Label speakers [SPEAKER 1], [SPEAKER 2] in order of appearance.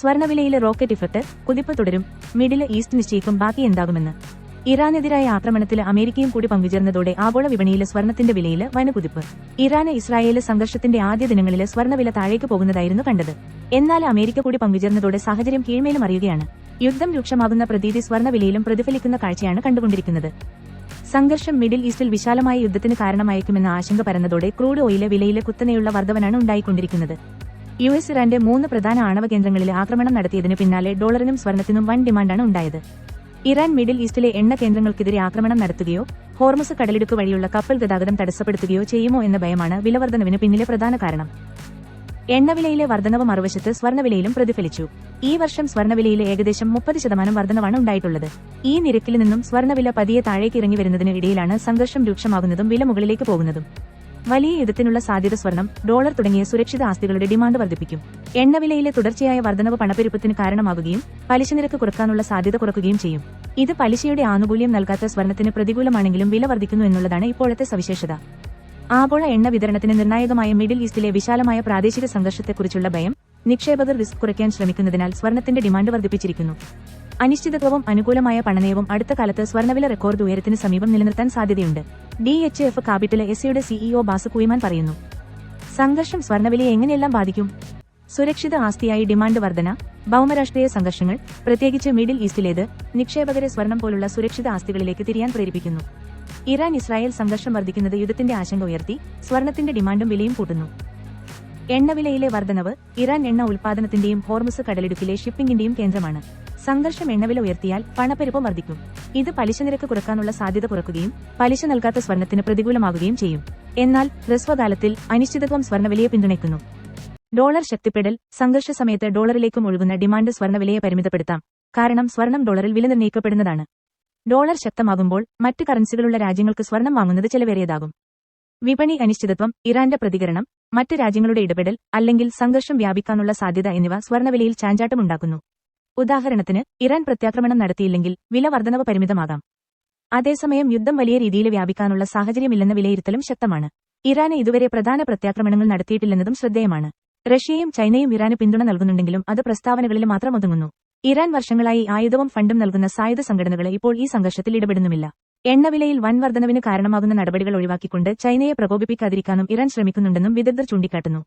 [SPEAKER 1] സ്വർണവിലയിലെ rocket effect കുതിപ്പ് തുടരും. Middle east നിശ്ചയിക്കും ബാക്കി എന്താകുമെന്ന്. ഇറാനെതിരായ ആക്രമണത്തിൽ അമേരിക്കയും കൂടി പങ്കുചേർന്നതോടെ ആഗോള വിപണിയിലെ സ്വർണത്തിന്റെ വിലയിൽ വനകുതിപ്പ്. ഇറാന് ഇസ്രായേൽ സംഘർഷത്തിന്റെ ആദ്യ ദിനങ്ങളിൽ സ്വർണവില താഴേക്ക് പോകുന്നതായിരുന്നു കണ്ടത്. എന്നാൽ അമേരിക്ക കൂടി പങ്കുചേർന്നതോടെ സാഹചര്യം കീഴ്മേലും അറിയുകയാണ്. യുദ്ധം രൂക്ഷമാകുന്ന പ്രതീതി സ്വർണവിലയിലും പ്രതിഫലിക്കുന്ന കാഴ്ചയാണ് കണ്ടുകൊണ്ടിരിക്കുന്നത്. സംഘർഷം മിഡിൽ ഈസ്റ്റിൽ വിശാലമായ യുദ്ധത്തിന് കാരണമായേക്കുമെന്ന ആശങ്ക പരന്നതോടെ ക്രൂഡ് ഓയിലെ വിലയിലെ കുത്തനെയുള്ള വർധവനാണ് ഉണ്ടായിക്കൊണ്ടിരിക്കുന്നത്. യു എസ് ഇറാന്റെ മൂന്ന് പ്രധാന ആണവ കേന്ദ്രങ്ങളിൽ ആക്രമണം നടത്തിയതിന് പിന്നാലെ ഡോളറിനും സ്വർണത്തിനും വൻ ഡിമാൻഡാണ് ഉണ്ടായത്. ഇറാൻ മിഡിൽ ഈസ്റ്റിലെ എണ്ണ കേന്ദ്രങ്ങൾക്കെതിരെ ആക്രമണം നടത്തുകയോ ഹോർമസ് കടലിടുക്ക് വഴിയുള്ള കപ്പൽ ഗതാഗതം തടസ്സപ്പെടുത്തുകയോ ചെയ്യുമോ എന്ന ഭയമാണ് വിലവർദ്ധനവിന് പിന്നിലെ പ്രധാന കാരണം. എണ്ണവിലയിലെ വർധനവ് മറുവശത്ത് സ്വർണവിലയിലും പ്രതിഫലിച്ചു. ഈ വർഷം സ്വർണവിലയിലെ ഏകദേശം മുപ്പത് ശതമാനം വർധനവാണ് ഉണ്ടായിട്ടുള്ളത്. ഈ നിരക്കിൽ നിന്നും സ്വർണവില പതിയെ താഴേക്ക് ഇറങ്ങി വരുന്നതിന് ഇടയിലാണ് സംഘർഷം രൂക്ഷമാകുന്നതും വില മുകളിലേക്ക് പോകുന്നതും. വലിയ യുദ്ധത്തിനുള്ള സാധ്യത സ്വർണം ഡോളർ തുടങ്ങിയ സുരക്ഷിത ആസ്തികളുടെ ഡിമാൻഡ് വർദ്ധിപ്പിക്കും. എണ്ണവിലയിലെ തുടർച്ചയായ വർധനവ് പണപ്പെരുപ്പത്തിന് കാരണമാവുകയും പലിശ നിരക്ക് കുറക്കാനുള്ള സാധ്യത കുറക്കുകയും ചെയ്യും. ഇത് പലിശയുടെ ആനുകൂല്യം നൽകാത്ത സ്വർണത്തിന് പ്രതികൂലമാണെങ്കിലും വില വർദ്ധിക്കുന്നു എന്നുള്ളതാണ് ഇപ്പോഴത്തെ സവിശേഷത. ആഗോള എണ്ണ വിതരണത്തിന് നിർണായകമായ മിഡിൽ ഈസ്റ്റിലെ വിശാലമായ പ്രാദേശിക സംഘർഷത്തെക്കുറിച്ചുള്ള ഭയം നിക്ഷേപകർ റിസ്ക് കുറയ്ക്കാൻ ശ്രമിക്കുന്നതിനാൽ സ്വർണത്തിന്റെ ഡിമാൻഡ് വർദ്ധിപ്പിച്ചിരിക്കുന്നു. അനിശ്ചിതത്വവും അനുകൂലമായ പണനയവും അടുത്ത കാലത്ത് സ്വർണവില റെക്കോർഡ് ഉയരത്തിന് സമീപം നിലനിർത്താൻ സാധ്യതയുണ്ട്. D H F capital S സിയുടെ സിഇഒ ബാസു കുയിമാൻ പറയുന്നു. സംഘർഷം സ്വർണവിലയെ എങ്ങനെയെല്ലാം ബാധിക്കും? സുരക്ഷിത ആസ്തിയായി ഡിമാൻഡ് വർധന ഭൗമരാഷ്ട്രീയ സംഘർഷങ്ങൾ പ്രത്യേകിച്ച് മിഡിൽ ഈസ്റ്റിലേത് നിക്ഷേപകരെ സ്വർണം പോലുള്ള സുരക്ഷിത ആസ്തികളിലേക്ക് തിരിയാൻ പ്രേരിപ്പിക്കുന്നു. ഇറാൻ ഇസ്രായേൽ സംഘർഷം വർദ്ധിക്കുന്നത് യുദ്ധത്തിന്റെ ആശങ്ക ഉയർത്തി സ്വർണത്തിന്റെ ഡിമാൻഡും വിലയും കൂട്ടുന്നു. എണ്ണവിലയിലെ വർധനവ് ഇറാൻ എണ്ണ ഉൽപാദനത്തിന്റെയും ഹോർമുസ് കടലിടുക്കിലെ ഷിപ്പിംഗിന്റെയും കേന്ദ്രമാണ്. സംഘർഷം എണ്ണവില ഉയർത്തിയാൽ പണപ്പെരുപ്പം വർദ്ധിക്കും. ഇത് പലിശ നിരക്ക് കുറക്കാനുള്ള സാധ്യത കുറക്കുകയും പലിശ നൽകാത്ത സ്വർണത്തിന് പ്രതികൂലമാകുകയും ചെയ്യും. എന്നാൽ ഹ്രസ്വകാലത്തിൽ അനിശ്ചിതത്വം സ്വർണവിലയെ പിന്തുണയ്ക്കുന്നു. ഡോളർ ശക്തിപ്പെടൽ സംഘർഷ സമയത്ത് ഡോളറിലേക്കും ഒഴുകുന്ന ഡിമാൻഡ് സ്വർണവിലയെ പരിമിതപ്പെടുത്താം. കാരണം സ്വർണം ഡോളറിൽ വില നിർണയിക്കപ്പെടുന്നതാണ്. ഡോളർ ശക്തമാകുമ്പോൾ മറ്റ് കറൻസികളുള്ള രാജ്യങ്ങൾക്ക് സ്വർണം വാങ്ങുന്നത് ചെലവേറിയതാകും. വിപണി അനിശ്ചിതത്വം ഇറാന്റെ പ്രതികരണം മറ്റ് രാജ്യങ്ങളുടെ ഇടപെടൽ അല്ലെങ്കിൽ സംഘർഷം വ്യാപിക്കാനുള്ള സാധ്യത എന്നിവ സ്വർണവിലയിൽ ചാഞ്ചാട്ടമുണ്ടാക്കുന്നു. ഉദാഹരണത്തിന് ഇറാൻ പ്രത്യാക്രമണം നടത്തിയില്ലെങ്കിൽ വില വർധനവ് പരിമിതമാകാം. അതേസമയം യുദ്ധം വലിയ രീതിയിൽ വ്യാപിക്കാനുള്ള സാഹചര്യമില്ലെന്ന വിലയിരുത്തലും ശക്തമാണ്. ഇറാന് ഇതുവരെ പ്രധാന പ്രത്യാക്രമണങ്ങൾ നടത്തിയിട്ടില്ലെന്നതും ശ്രദ്ധേയമാണ്. റഷ്യയും ചൈനയും ഇറാന് പിന്തുണ നൽകുന്നുണ്ടെങ്കിലും അത് പ്രസ്താവനകളിൽ മാത്രം ഒതുങ്ങുന്നു. ഇറാൻ വർഷങ്ങളായി ആയുധവും ഫണ്ടും നൽകുന്ന സായുധ സംഘടനകളെ ഇപ്പോൾ ഈ സംഘർഷത്തിൽ ഇടപെടുന്നുമില്ല. എണ്ണവിലയിൽ വൻ വർധനവിന് കാരണമാകുന്ന നടപടികൾ ഒഴിവാക്കിക്കൊണ്ട് ചൈനയെ പ്രകോപിപ്പിക്കാതിരിക്കാനും ഇറാൻ ശ്രമിക്കുന്നുണ്ടെന്നും വിദഗ്ധർ ചൂണ്ടിക്കാട്ടുന്നു.